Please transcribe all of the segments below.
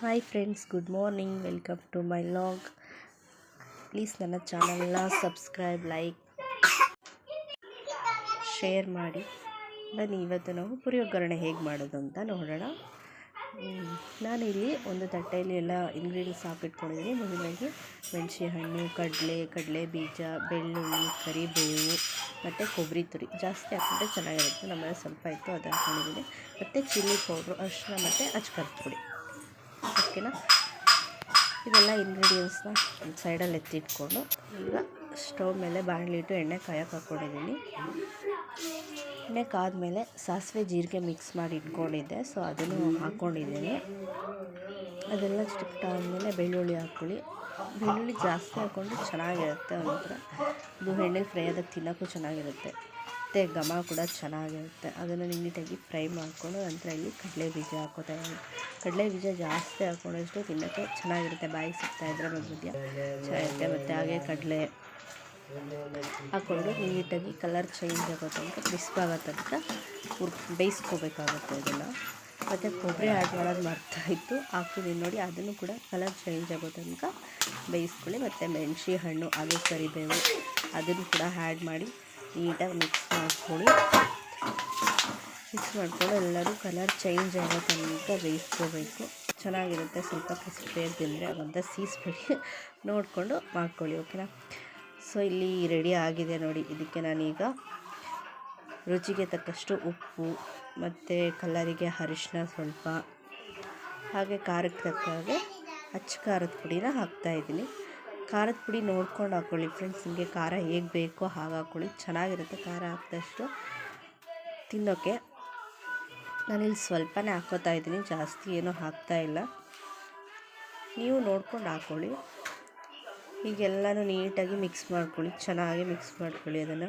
Hi friends good morning welcome to my vlog please ನನ್ನ ಚಾನಲ್ನ subscribe like share ಮಾಡಿ. ಬನ್ನಿ, ಇವತ್ತು ನಾವು ಪುರಿ ಹೇಗೆ ಮಾಡೋದು ಅಂತ ನೋಡೋಣ. ನಾನಿಲ್ಲಿ ಒಂದು ತಟ್ಟೆಯಲ್ಲಿ ಎಲ್ಲ ಇಂಗ್ರೀಡಿಯೆಂಟ್ಸ್ ಹಾಕಿಟ್ಕೊಂಡಿದ್ದೀನಿ. ಮೊದಲಾಗಿ ಮೆಣಸಿ ಹಣ್ಣು, ಕಡಲೆ ಕಡಲೆ ಬೀಜ, ಬೆಳ್ಳುಳ್ಳಿ, ಕರಿಬೇವು, ಮತ್ತು ಕೊಬ್ಬರಿ ತುರಿ. ಜಾಸ್ತಿ ಹಾಕಿದ್ರೆ ಚೆನ್ನಾಗಿರುತ್ತೆ. ನಮ್ಮಲ್ಲಿ ಸ್ವಲ್ಪ ಇತ್ತು ಅದು ಹಾಕೊಂಡಿದ್ದೀನಿ ಮತ್ತು ಚಿಲ್ಲಿ ಪೌಡ್ರು ಅರಿಶಿನ ಮತ್ತು ಅಚ್ಕರದ ಪುಡಿ. ಓಕೆನಾ? ಇದೆಲ್ಲ ಇಂಗ್ರೀಡಿಯೆಂಟ್ಸ್ನ ಒಂದು ಸೈಡಲ್ಲಿ ಎತ್ತಿಟ್ಕೊಂಡು ಈಗ ಸ್ಟವ್ ಮೇಲೆ ಬಾಣಲಿ ಇಟ್ಟು ಎಣ್ಣೆ ಕಾಯಕ್ಕೆ ಹಾಕ್ಕೊಂಡಿದ್ದೀನಿ. ಎಣ್ಣೆ ಕಾದ್ಮೇಲೆ ಸಾಸಿವೆ ಜೀರಿಗೆ ಮಿಕ್ಸ್ ಮಾಡಿ ಇಟ್ಕೊಂಡಿದ್ದೆ. ಸೊ ಅದನ್ನು ಹಾಕ್ಕೊಂಡಿದ್ದೀನಿ. ಅದೆಲ್ಲ ಚಿಕ್ಕ ಆದಮೇಲೆ ಬೆಳ್ಳುಳ್ಳಿ ಹಾಕ್ಕೊಳ್ಳಿ. ಬೆಳ್ಳುಳ್ಳಿ ಜಾಸ್ತಿ ಹಾಕ್ಕೊಂಡು ಚೆನ್ನಾಗಿರುತ್ತೆ ಒಂಥರ. ಇದು ಎಣ್ಣೆ ಫ್ರೈ ಆದಾಗ ತಿನ್ನೋಕ್ಕೂ ಚೆನ್ನಾಗಿರುತ್ತೆ. ಮತ್ತು ಘಮ ಕೂಡ ಚೆನ್ನಾಗಿರುತ್ತೆ. ಅದನ್ನು ನೀಟಾಗಿ ಫ್ರೈ ಮಾಡಿಕೊಂಡು ನಂತರ ಇಲ್ಲಿ ಕಡಲೆ ಬೀಜ ಹಾಕೋತಾ ಇದ್ದೀನಿ. ಕಡಲೆ ಬೀಜ ಜಾಸ್ತಿ ಹಾಕ್ಕೊಂಡಷ್ಟು ತಿನ್ನೋಕ್ಕೆ ಚೆನ್ನಾಗಿರುತ್ತೆ. ಬಾಯಿಗೆ ಸಿಗ್ತಾ ಇದ್ರೆ ಮಧ್ಯ ಚೆನ್ನಾಗಿರುತ್ತೆ. ಮತ್ತು ಹಾಗೆ ಕಡಲೆ ಹಾಕ್ಕೊಂಡು ನೀಟಾಗಿ ಕಲರ್ ಚೇಂಜ್ ಆಗೋ ತನಕ ಕ್ರಿಸ್ಪ್ ಆಗೋ ತನಕ ಹುರ್ ಬೇಯಿಸ್ಕೋಬೇಕಾಗುತ್ತೆ ಅದನ್ನು ಮತ್ತು ಕೊಬ್ಬರಿ ಆ್ಯಡ್ ಮಾಡೋದು ಮರ್ತಾ ಇತ್ತು ಹಾಕಿದ್ದೀನಿ ನೋಡಿ, ಅದನ್ನು ಕೂಡ ಕಲರ್ ಚೇಂಜ್ ಆಗೋ ತನಕ ಬೇಯಿಸ್ಕೊಳ್ಳಿ. ಮತ್ತು ಮೆಣಸಿ ಹಣ್ಣು ಅದು ಕರಿಬೇವು, ಅದನ್ನು ಕೂಡ ಆ್ಯಡ್ ಮಾಡಿ ನೀಟಾಗಿ ಮಿಕ್ಸ್ ಮಾಡ್ಕೊಳ್ಳಿ. ಮಿಕ್ಸ್ ಮಾಡ್ಕೊಂಡು ಎಲ್ಲರೂ ಕಲರ್ ಚೇಂಜ್ ಆಗೋ ತನಕ ಬೇಯಿಸ್ಕೋಬೇಕು. ಚೆನ್ನಾಗಿರುತ್ತೆ. ಸ್ವಲ್ಪ ಕ್ರಿಸ್ಪಿಯಾಗಿ ತಿಂದರೆ ಅದಂತ ಸೀಸ್ಬಿಡಿ ನೋಡಿಕೊಂಡು ಮಾಡ್ಕೊಳ್ಳಿ, ಓಕೆನಾ? ಸೊ, ಇಲ್ಲಿ ರೆಡಿ ಆಗಿದೆ ನೋಡಿ. ಇದಕ್ಕೆ ನಾನೀಗ ರುಚಿಗೆ ತಕ್ಕಷ್ಟು ಉಪ್ಪು ಮತ್ತು ಕಲರಿಗೆ ಅರಿಶಿನ ಸ್ವಲ್ಪ, ಹಾಗೆ ಖಾರಕ್ಕೆ ತಕ್ಕ ಹಾಗೆ ಅಚ್ಚ ಖಾರದ ಪುಡಿನ ಹಾಕ್ತಾಯಿದ್ದೀನಿ ಖಾರದ ಪುಡಿ ನೋಡ್ಕೊಂಡು ಹಾಕ್ಕೊಳ್ಳಿ ಫ್ರೆಂಡ್ಸ್ ನಿಮಗೆ ಖಾರ ಹೇಗೆ ಬೇಕೋ ಹಾಗೆ ಹಾಕ್ಕೊಳ್ಳಿ ಚೆನ್ನಾಗಿರುತ್ತೆ ಖಾರ ಹಾಕಿದಷ್ಟು ತಿನ್ನೋಕ್ಕೆ ನಾನಿಲ್ಲಿ ಸ್ವಲ್ಪನೇ ಹಾಕೋತಾ ಇದ್ದೀನಿ, ಜಾಸ್ತಿ ಏನೂ ಹಾಕ್ತಾಯಿಲ್ಲ ನೀವು ನೋಡ್ಕೊಂಡು ಹಾಕ್ಕೊಳ್ಳಿ ಈಗೆಲ್ಲನೂ ನೀಟಾಗಿ ಮಿಕ್ಸ್ ಮಾಡ್ಕೊಳ್ಳಿ, ಚೆನ್ನಾಗಿ ಮಿಕ್ಸ್ ಮಾಡ್ಕೊಳ್ಳಿ ಅದನ್ನು.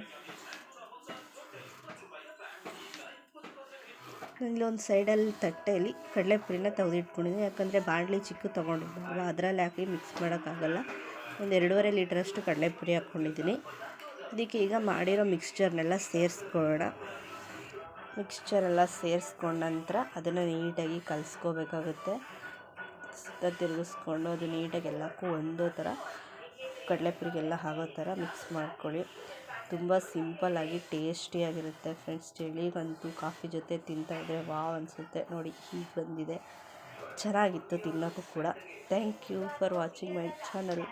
ಒಂದು ಸೈಡಲ್ಲಿ ತಟ್ಟೆಯಲ್ಲಿ ಕಡಲೆಪುರಿನ ತೆಗೆದಿಟ್ಕೊಂಡಿದ್ದೀನಿ, ಯಾಕಂದರೆ ಬಾಣಲಿ ಚಿಕ್ಕ ತೊಗೊಂಡಿದ್ದಲ್ವ ಅದರಲ್ಲಿ ಹಾಕಿ ಮಿಕ್ಸ್ ಮಾಡೋಕ್ಕಾಗಲ್ಲ. ಒಂದು ಎರಡೂವರೆ ಲೀಟ್ರಷ್ಟು ಕಡಲೆಪುರಿ ಹಾಕ್ಕೊಂಡಿದ್ದೀನಿ. ಅದಕ್ಕೆ ಈಗ ಮಾಡಿರೋ ಮಿಕ್ಸ್ಚರ್ನೆಲ್ಲ ಸೇರಿಸ್ಕೊಳ್ಳೋಣ. ಮಿಕ್ಸ್ಚರೆಲ್ಲ ಸೇರಿಸ್ಕೊಂಡ ನಂತರ ಅದನ್ನು ನೀಟಾಗಿ ಕಲಿಸ್ಕೋಬೇಕಾಗುತ್ತೆ. ಸುತ್ತ ತಿರುಗಿಸ್ಕೊಂಡು ಅದು ನೀಟಾಗಿ ಎಲ್ಲಕ್ಕೂ ಒಂದೇ ಥರ ಕಡಲೆಪುರಿಗೆಲ್ಲ ಆಗೋ ಥರ ಮಿಕ್ಸ್ ಮಾಡ್ಕೊಳ್ಳಿ. ತುಂಬ ಸಿಂಪಲ್ಲಾಗಿ ಟೇಸ್ಟಿಯಾಗಿರುತ್ತೆ ಫ್ರೆಂಡ್ಸ್ ಚಳಿಗಂತೂ ಕಾಫಿ ಜೊತೆ ತಿಂತಾಯಿದ್ರೆ ವಾವ್ ಅನಿಸುತ್ತೆ. ನೋಡಿ ಹೀಗೆ ಬಂದಿದೆ. ಚೆನ್ನಾಗಿತ್ತು ತಿನ್ನೋಕ್ಕೂ ಕೂಡ. Thank you for watching my channel